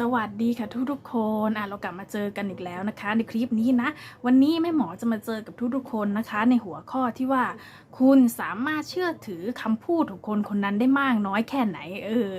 สวัสดีค่ะทุกทุกๆคนอะเรากลับมาเจอกันอีกแล้วนะคะ ในคลิปนี้นะ วันนี้แม่หมอจะมาเจอกับทุกทุกๆคนนะคะ ในหัวข้อที่ว่า คุณสามารถเชื่อถือคำพูดของคนคนนั้นได้มากน้อยแค่ไหน เออ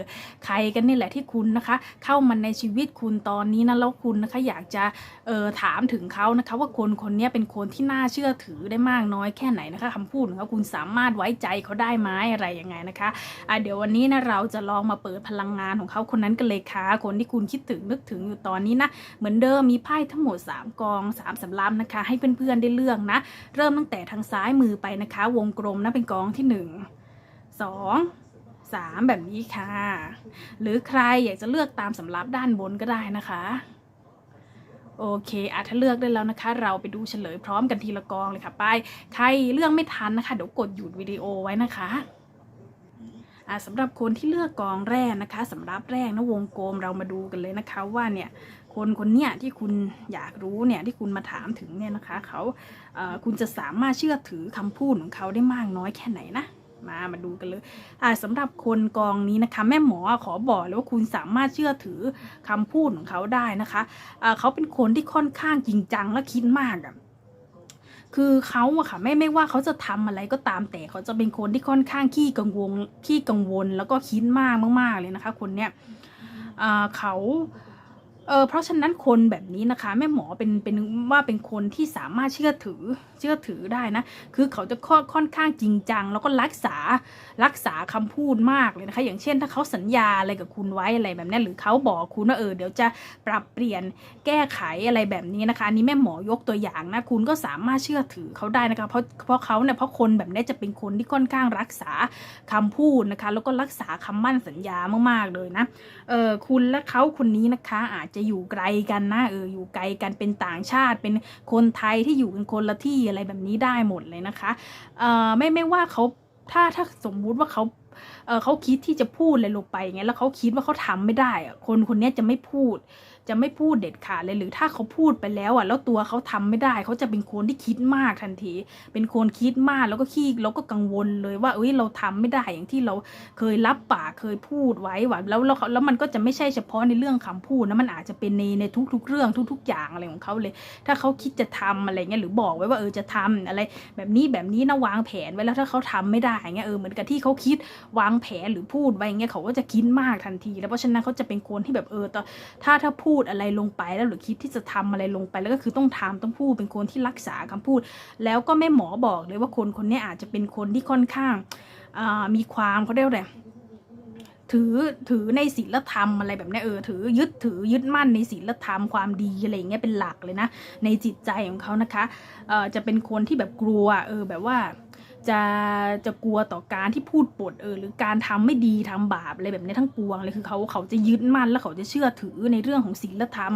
ใครกันนี่แหละที่คุณนะคะ เข้ามาในชีวิตคุณตอนนี้นะแล้วคุณนะคะ อยากจะเออถามถึงเขานะคะ ว่าคนคนนี้เป็นคนที่น่าเชื่อถือได้มากน้อยแค่ไหนนะคะคำพูดของเขาคุณสามารถไว้ใจเขาได้ไหมอะไรยังไงนะคะอะเดี๋ยววันนี้นะเราจะลองมาเปิดพลังงานของเขาคนนั้นกันเลยค่ะคนที่คุณคิดถึงนึกถึงอยู่ตอนนี้นะเหมือนเดิมมีไพ่ทั้งหมด 3 กอง3สำรับนะคะ ให้เพื่อนๆได้เลือกนะ เริ่มตั้งแต่ทางซ้ายมือไปนะคะ วงกลมนะเป็นกองที่ 1 2 3 แบบนี้ค่ะ หรือใครอยากจะเลือกตามสำรับด้านบนก็ได้นะคะโอเคอะถ้าเลือกได้แล้วนะคะ เราไปดูเฉลยพร้อมกันทีละกองเลยค่ะ ไป ใครเลือกไม่ทันนะคะ เดี๋ยวกดหยุดวิดีโอไว้นะคะ สำหรับคนที่เลือกกองแรกนะคะสำหรับแรกนะวงกลมเรามาดูกันเลยนะคะว่าเนี่ยคนคนเนี้ยที่คุณอยากรู้เนี่ยที่คุณมาถามถึงเนี่ยนะคะเขาเคุณจะสามารถเชื่อถือคำพูดของเขาได้มากน้อยแค่ไหนนะมามาดูกันเลยอ่าสำหรับคนกองนี้นะคะ แม่หมอขอบอกเลยว่าคุณสามารถเชื่อถือคำพูดของเขาได้นะคะอ่าเขาเป็นคนที่ค่อนข้างจริงจังและคิดมากอะ คือเขาอะค่ะไม่ไม่ว่าเขาจะทำอะไรก็ตามแต่เขาจะเป็นคนที่ค่อนข้างขี้กังวลขี้กังวลแล้วก็คิดมากมากๆเลยนะคะ คนเนี้ยอ่าเขา เออเพราะฉะนั้นคนแบบนี้นะคะ แม่หมอเป็นเป็นว่าเป็นคนที่สามารถเชื่อถือเชื่อถือได้นะ คือเขาจะค่อนค่อนข้างจริงจัง แล้วก็รักษารักษาคำพูดมากเลยนะคะ อย่างเช่น ถ้าเขาสัญญาอะไรกับคุณไว้อะไรแบบนี้หรือเขาบอกคุณว่าเออเดี๋ยวจะปรับเปลี่ยนแก้ไขอะไรแบบนี้นะคะอันนี้แม่หมอยกตัวอย่างนะคุณก็สามารถเชื่อถือเขาได้นะคะ เพราะเพราะเขาเนี่ยเพราะคนแบบนี้จะเป็นคนที่ค่อนข้างรักษาคำพูดนะคะ แล้วก็รักษาคำมั่นสัญญามากๆเลยนะเออคุณและเขาคนนี้นะคะอาจจะอยู่ไกลกันนะเอออยู่ไกลกันเป็นต่างชาติ เป็นคนไทยที่อยู่กันคนละที่อะไรแบบนี้ได้หมดเลยนะคะเออไม่ไม่ว่าเขาถ้าถ้าสมมุติว่าเขาเออเขาคิดที่จะพูดอะไรลงไปอย่างเงี้ยแล้วเขาคิดว่าเขาทำไม่ได้อะคนคนนี้จะไม่พูด จะไม่พูดเด็ดขาดเลยหรือถ้าเขาพูดไปแล้วอะแล้วตัวเขาทำไม่ได้ เขาจะเป็นคนที่คิดมากทันที เป็นคนคิดมากแล้วก็ขี้แล้วก็กังวลเลยว่าเอ้ยเราทำไม่ได้อย่างที่เราเคยรับปากเคยพูดไว้ว่าแล้วแล้วแล้วมันก็จะไม่ใช่เฉพาะในเรื่องคำพูดนะมันอาจจะเป็นในในทุก ๆ เรื่องทุก ๆ อย่างอะไรของเขาเลย ถ้าเขาคิดจะทำอะไรเงี้ยหรือบอกไว้ว่าเออจะทำอะไร แบบนี้แบบนี้นะวางแผนไว้แล้วถ้าเขาทำไม่ได้เงี้ยเออเหมือนกับที่เขาคิดวางแผนหรือพูดไว้เงี้ยเขาก็จะคิดมากทันที แล้วเพราะฉะนั้นเขาจะเป็นคนที่แบบเออตอถ้าถ้าพูดดอะไรลงไปแล้วหรือคิดที่จะทำอะไรลงไปแล้วก็คือต้องทำต้องพูดเป็นคนที่รักษาคำพูด แล้วก็แม่หมอบอกเลยว่าคนคนนี้อาจจะเป็นคนที่ค่อนข้างมีความเขาเรียกอะไรถือถือในศีลธรรมอะไรแบบนี้เออถือยึดถือยึดมั่นในศีลธรรมความดีอะไรอย่างเงี้ยเป็นหลักเลยนะ ในจิตใจของเขานะคะเอ่อจะเป็นคนที่แบบกลัวเออแบบว่า จะจะกลัวต่อการที่พูดปดเออหรือการทำไม่ดีทำบาปอะไรแบบนี้ทั้งปวงเลยคือเขาเขาจะยึดมั่นแล้วเขาจะเชื่อถือในเรื่องของศีลธรรม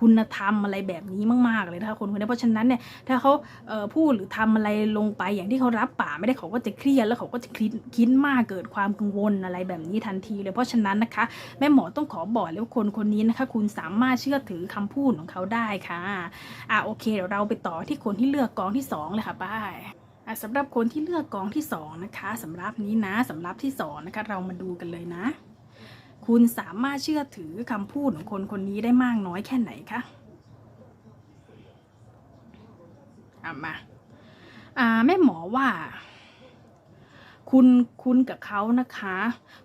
คุณธรรมอะไรแบบนี้มากๆเลยนะคะคนคนนี้เพราะฉะนั้นเนี่ยถ้าเขาเออพูดหรือทำอะไรลงไปอย่างที่เขารับปากไม่ได้เขาก็จะเครียดแล้วเขาก็จะคิดคิดมากเกิดความกังวลอะไรแบบนี้ทันทีเลยเพราะฉะนั้นนะคะ แม่หมอต้องขอบอกเลยว่าคนคนนี้นะคะ คุณสามารถเชื่อถือคำพูดของเขาได้ค่ะอะโอเคเดี๋ยวเราไปต่อที่คนที่เลือกกองที่สองเลยค่ะป้าย สำหรับคนที่เลือกกองที่สองนะคะสำหรับนี้นะสำหรับที่สองนะคะเรามาดูกันเลยนะ คุณสามารถเชื่อถือคำพูดของคนคนนี้ได้มากน้อยแค่ไหนคะอะมาอ่าแม่หมอว่า คุณคุณกับเขานะคะ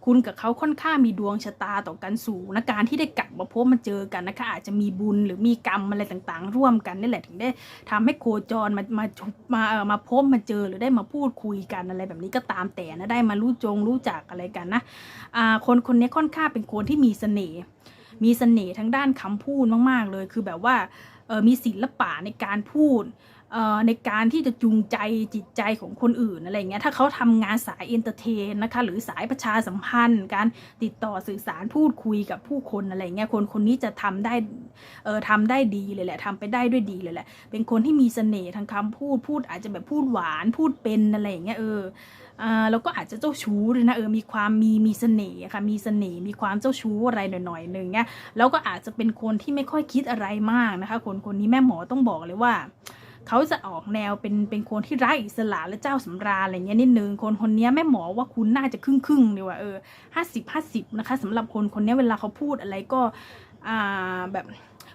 คุณกับเขาค่อนข้างมีดวงชะตาต่อกันสูงนะการที่ได้กลับมาพบมาเจอกันนะคะ อาจจะมีบุญหรือมีกรรมอะไรต่างๆ ร่วมกันนี่แหละถึงได้ทำให้โคจรมามาชุบมาเออมาพบมาเจอหรือได้มาพูดคุยกันอะไรแบบนี้ก็ตามแต่นะได้มารู้จงรู้จักอะไรกันนะอ่าคนคนนี้ค่อนข้างเป็นคนที่มีเสน่ห์มีเสน่ห์ทั้งด้านคำพูดมาก ๆ เลยคือแบบว่าเออมีศิลปะในการพูด ในการที่จะจูงใจจิตใจของคนอื่นอะไรเงี้ยถ้าเขาทำงานสายเอนเตอร์เทนนะคะหรือสายประชาสัมพันธ์ การติดต่อสื่อสารพูดคุยกับผู้คนอะไรเงี้ยคนคนนี้จะทำได้เออทำได้ดีเลยแหละทำไปได้ด้วยดีเลยแหละ เป็นคนที่มีเสน่ห์ทางคำพูดพูดอาจจะแบบพูดหวานพูดเป็นอะไรเงี้ยเอออ่าแล้วก็อาจจะเจ้าชู้ด้วยนะเออมีความมีมีเสน่ห์ค่ะมีเสน่ห์มีความเจ้าชู้อะไรหน่อยๆหนึ่งเงี้ยแล้วก็อาจจะเป็นคนที่ไม่ค่อยคิดอะไรมากนะคะ คนคนนี้แม่หมอต้องบอกเลยว่า เขาจะออกแนวเป็นเป็นคนที่ไร้อิสระและเจ้าสำราญอะไรเงี้ยนิดนึงคนคนนี้แม่หมอว่าคุณน่าจะครึ่งครึ่งดีว่าเออห้าสิบห้าสิบนะคะสำหรับคนคนนี้เวลาเขาพูดอะไรก็อ่าแบบ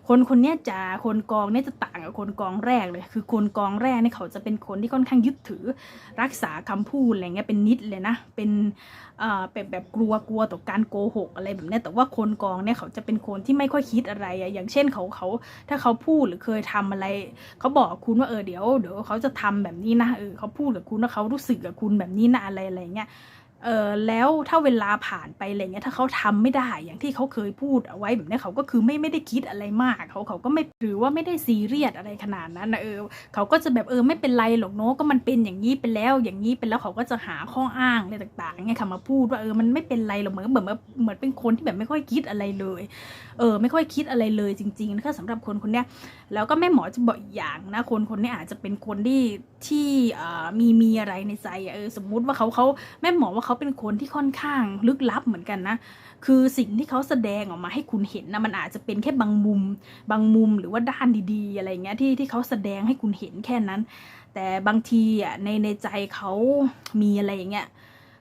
คนคนนี้จะคนกองนี่จะต่างกับคนกองแรกเลย คือคนกองแรกเนี่ยเขาจะเป็นคนที่ค่อนข้างยึดถือรักษาคำพูดอะไรเงี้ยเป็นนิดเลยนะ เป็นเอ่อเป็นแบบกลัวกลัวต่อการโกหกอะไรแบบนี้แต่ว่าคนกองเนี่ยเขาจะเป็นคนที่ไม่ค่อยคิดอะไรอะอย่างเช่นเขาเขาถ้าเขาพูดหรือเคยทำอะไร เขาบอกคุณว่าเออเดี๋ยวเดี๋ยวเขาจะทำแบบนี้นะเออเขาพูดกับคุณว่าเขารู้สึกกับคุณแบบนี้นะอะไรอะไรเงี้ย เออแล้วถ้าเวลาผ่านไปอะไรเงี้ยถ้าเขาทำไม่ได้อย่างที่เขาเคยพูดเอาไว้แบบนี้เขาก็คือไม่ไม่ได้คิดอะไรมากเขาเขาก็ไม่หรือว่าไม่ได้ซีเรียสอะไรขนาดนั้นนะเออเขาก็จะแบบเออไม่เป็นไรหรอกเนาะก็มันเป็นอย่างนี้ไปแล้วอย่างนี้ไปแล้วเขาก็จะหาข้ออ้างอะไรต่างๆไงค่ะมาพูดว่าเออมันไม่เป็นไรหรอกเหมือนเหมือนเหมือนเป็นคนที่แบบไม่ค่อยคิดอะไรเลย เออ ไม่ค่อยคิดอะไรเลยจริงๆนะคะสำหรับคนคนเนี้ยแล้วก็แม่หมอจะบอกอีกอย่างนะคนคนนี้อาจจะเป็นคนที่ที่เออมีมีอะไรในใจเออสมมุติว่าเขาเขาแม่หมอว่าเขาเป็นคนที่ค่อนข้างลึกลับเหมือนกันนะ คือสิ่งที่เขาแสดงออกมาให้คุณเห็นนะมันอาจจะเป็นแค่บางมุม บางมุมหรือว่าด้านดีๆ อะไรเงี้ยที่ที่เขาแสดงให้คุณเห็นแค่นั้น แต่บางทีอะในในใจเขามีอะไรอย่างเงี้ย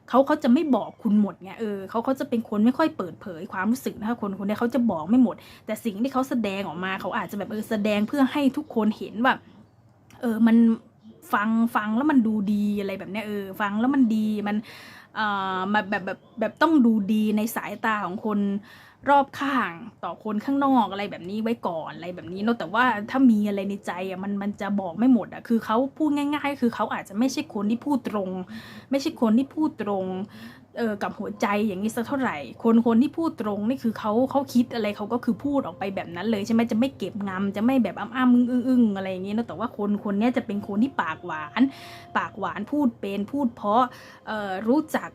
เขาเขาจะไม่บอกคุณหมดไงเออเขาเขาจะเป็นคนไม่ค่อยเปิดเผยความรู้สึกนะคะคนคนนี้เขาจะบอกไม่หมด แต่สิ่งที่เขาแสดงออกมาเขาอาจจะแบบเออแสดงเพื่อให้ทุกคนเห็นว่าเออมัน ฟังฟังแล้วมันดูดีอะไรแบบเนี้ยเออฟังแล้วมันดีมันเอ่อมาแบบแบบแบบต้องดูดีในสายตาของคนรอบข้างต่อคนข้างนอกอะไรแบบนี้ไว้ก่อนอะไรแบบนี้เนอะแต่ว่าถ้ามีอะไรในใจอะมันมันจะบอกไม่หมดอะคือเขาพูดง่าย ๆ คือเขาอาจจะไม่ใช่คนที่พูดตรง ไม่ใช่คนที่พูดตรง เออกับหัวใจอย่างนี้สักเท่าไหร่ คนคนที่พูดตรงนี่คือเขาเขาคิดอะไรเขาก็คือพูดออกไปแบบนั้นเลยใช่ไหมจะไม่เก็บงำจะไม่แบบอ้ำอ้ำอึ้งอึ้งอึ้งอะไรอย่างนี้นะแต่ว่าคนคนนี้จะเป็นคนที่ปากหวาน ปากหวานพูดเป็นพูดเพราะเออรู้จัก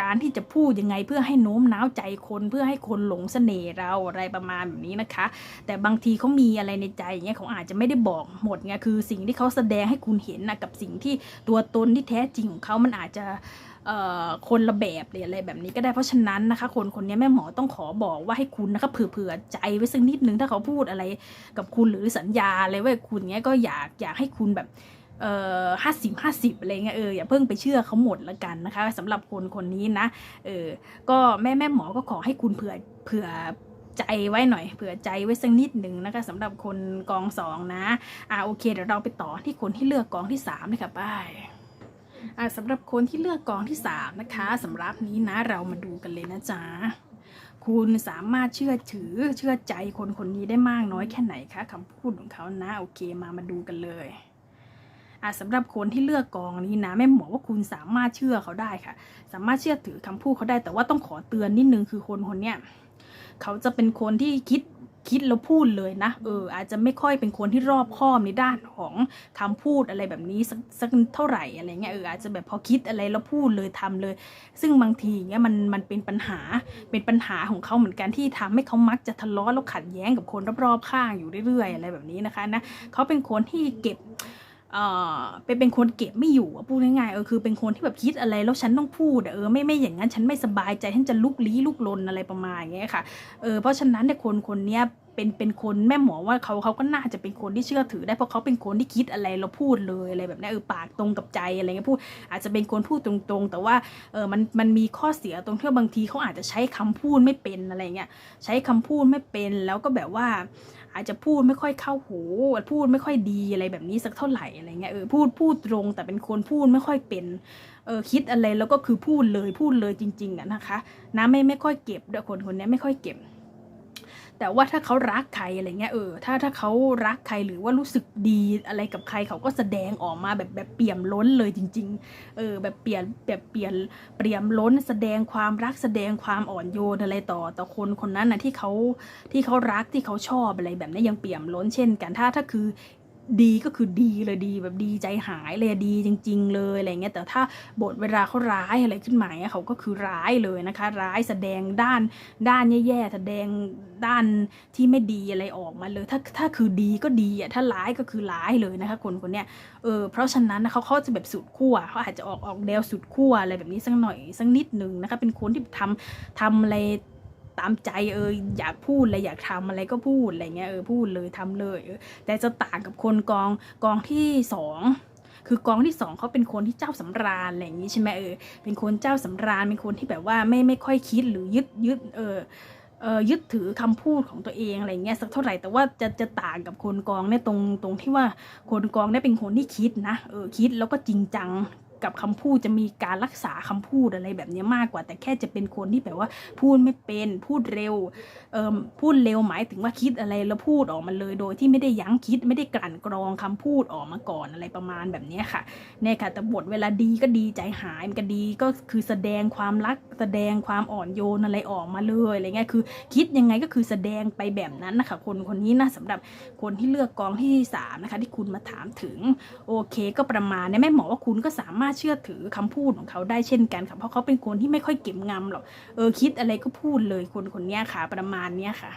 การที่จะพูดยังไงเพื่อให้โน้มน้าวใจคนเพื่อให้คนหลงเสน่ห์เราอะไรประมาณแบบนี้นะคะ แต่บางทีเขามีอะไรในใจอย่างเงี้ยเขาอาจจะไม่ได้บอกหมดไงคือสิ่งที่เขาแสดงให้คุณเห็นนะกับสิ่งที่ตัวตนที่แท้จริงของเขามันอาจจะคนละแบบหรืออะไรแบบนี้ก็ได้เพราะฉะนั้นนะคะ คนคนนี้แม่หมอต้องขอบอกว่าให้คุณนะคะเผื่อๆใจไว้สักนิดนึงถ้าเขาพูดอะไรกับคุณหรือสัญญาอะไรไว้คุณเงี้ยก็อยากอยากให้คุณแบบ เอ่อห้าสิบห้าสิบอะไรเงี้ยเอออย่าเพิ่งไปเชื่อเขาหมดละกันนะคะสำหรับคนคนนี้นะเออก็แม่แม่หมอก็ขอให้คุณเผื่อเผื่อใจไว้หน่อยเผื่อใจไว้สักนิดหนึ่งนะคะสำหรับคนกองสองนะอ่าโอเคเดี๋ยวเราไปต่อที่คนที่เลือกกองที่สามเลยค่ะป้ายอ่าสำหรับคนที่เลือกกองที่สามนะคะสำหรับนี้นะเรามาดูกันเลยนะจ๊ะคุณสามารถเชื่อถือเชื่อใจคนคนนี้ได้มากน้อยแค่ไหนคะคำพูดของเขานะโอเคมามาดูกันเลย สำหรับคนที่เลือกกองนี้นะแม่หมอว่าคุณสามารถเชื่อเขาได้ค่ะ สามารถเชื่อถือคำพูดเขาได้ แต่ว่าต้องขอเตือนนิดนึงคือคนคนเนี้ยเขาจะเป็นคนที่คิดคิดแล้วพูดเลยนะ เออ อาจจะไม่ค่อยเป็นคนที่รอบคอบในด้านของคำพูดอะไรแบบนี้สักสักเท่าไหร่อะไรเงี้ยเอออาจจะแบบพอคิดอะไรแล้วพูดเลยทำเลย ซึ่งบางทีเงี้ยมันมันเป็นปัญหาเป็นปัญหาของเขาเหมือนกันที่ทำให้เขามักจะทะเลาะแล้วขัดแย้งกับคนรอบๆข้างอยู่เรื่อยๆอะไรแบบนี้นะคะนะเขาเป็นคนที่เก็บ เออเป็นเป็นคนเก็บไม่อยู่พูดง่ายๆเออคือเป็นคนที่แบบคิดอะไรแล้วฉันต้องพูดเออไม่ไม่อย่างนั้นฉันไม่สบายใจฉันจะลุกลี้ลุกลนอะไรประมาณอย่างเงี้ยค่ะเออเพราะฉะนั้นเนี่ยคนคนเนี้ย เป็นเป็นคนแม่หมอว่าเขาเขาก็น่าจะเป็นคนที่เชื่อถือได้เพราะเขาเป็นคนที่คิดอะไรแล้วพูดเลยอะไรแบบนี้เออปากตรงกับใจอะไรเงี้ยพูดอาจจะเป็นคนพูดตรงๆ แต่ว่าเออมันมันมีข้อเสียตรงที่บางทีเขาอาจจะใช้คำพูดไม่เป็นอะไรเงี้ยใช้คำพูดไม่เป็นแล้วก็แบบว่าอาจจะพูดไม่ค่อยเข้าหูพูดไม่ค่อยดีอะไรแบบนี้สักเท่าไหร่อะไรเงี้ยเออพูดพูดตรง แต่เป็นคนพูดไม่ค่อยเป็นเออคิดอะไรแล้วก็คือพูดเลยพูดเลยจริง ๆอะนะคะนะไม่ไม่ค่อยเก็บด้วยคนคนนี้ไม่ค่อยเก็บ แต่ว่าถ้าเขารักใครอะไรเงี้ยเออถ้าถ้าเขารักใครหรือว่ารู้สึกดีอะไรกับใครเขาก็แสดงออกมาแบบแบบเปี่ยมล้นเลยจริง ๆ เออ แบบเปลี่ยนแบบเปลี่ยนเปรียมล้น แสดงความรักแสดงความอ่อนโยนอะไรต่อต่อคนคนนั้นนะที่เขาที่เขารักที่เขาชอบอะไรแบบนี้ยังเปี่ยมล้นเช่นกันถ้าถ้าคือ ดีก็คือดีเลยดีแบบดีใจหายเลยดีจริง ๆ เลยอะไรเงี้ยแต่ถ้าบทเวลาเขาร้ายอะไรขึ้นมาเนี่ยเขาก็คือร้ายเลยนะคะ ร้ายแสดงด้านด้านแย่ๆแสดงด้านที่ไม่ดีอะไรออกมาเลย ถ้าถ้าคือดีก็ดีอะถ้าร้ายก็คือร้ายเลยนะคะ คนคนเนี้ยเออเพราะฉะนั้นนะเขาเขาจะแบบสุดขั้วเขาอาจจะออกออกแนวสุดขั้วอะไรแบบนี้สักหน่อยสักนิดหนึ่งนะคะ เป็นคนที่ทำทำอะไร ตามใจเอออยากพูดอะไรอยากทำอะไรก็พูดอะไรเงี้ยเออพูดเลยทำเลยเออแต่จะต่างกับคนกองกองที่สองคือกองที่สองเขาเป็นคนที่เจ้าสำราญอะไรอย่างนี้ใช่ไหมเออเป็นคนเจ้าสำราญเป็นคนที่แบบว่าไม่ไม่ค่อยคิดหรือยึดยึดเออเอ่อยึดถือคำพูดของตัวเองอะไรเงี้ยสักเท่าไหร่แต่ว่าจะจะต่างกับคนกองเนี่ยตรงตรงที่ว่าคนกองเนี่ยเป็นคนที่คิดนะเออคิดแล้วก็จริงจัง กับคำพูดจะมีการรักษาคำพูดอะไรแบบนี้มากกว่า แต่แค่จะเป็นคนที่แบบว่าพูดไม่เป็นพูดเร็วเอ่อพูดเร็วหมายถึงว่าคิดอะไรแล้วพูดออกมาเลย โดยที่ไม่ได้ยั้งคิดไม่ได้กลั่นกรองคำพูดออกมาก่อนอะไรประมาณแบบนี้ค่ะเนี่ยค่ะแต่บทเวลาดีก็ดีใจหายมันก็ดีก็คือแสดงความรักแสดงความอ่อนโยนอะไรออกมาเลยอะไรเงี้ยคือ คิดยังไงก็คือแสดงไปแบบนั้นนะคะ คนคนนี้นะสำหรับคนที่เลือกกองที่สามนะคะที่คุณมาถามถึงโอเค ก็ประมาณเนี่ยแม่หมอว่าคุณก็สามารถเชื่อถือคำพูดของเขาได้เช่นกันค่ะเพราะเขาเป็นคนที่ไม่ค่อยเก็บงำหรอกเออคิดอะไรก็พูดเลยคนคนนี้ค่ะประมาณเนี้ยค่ะ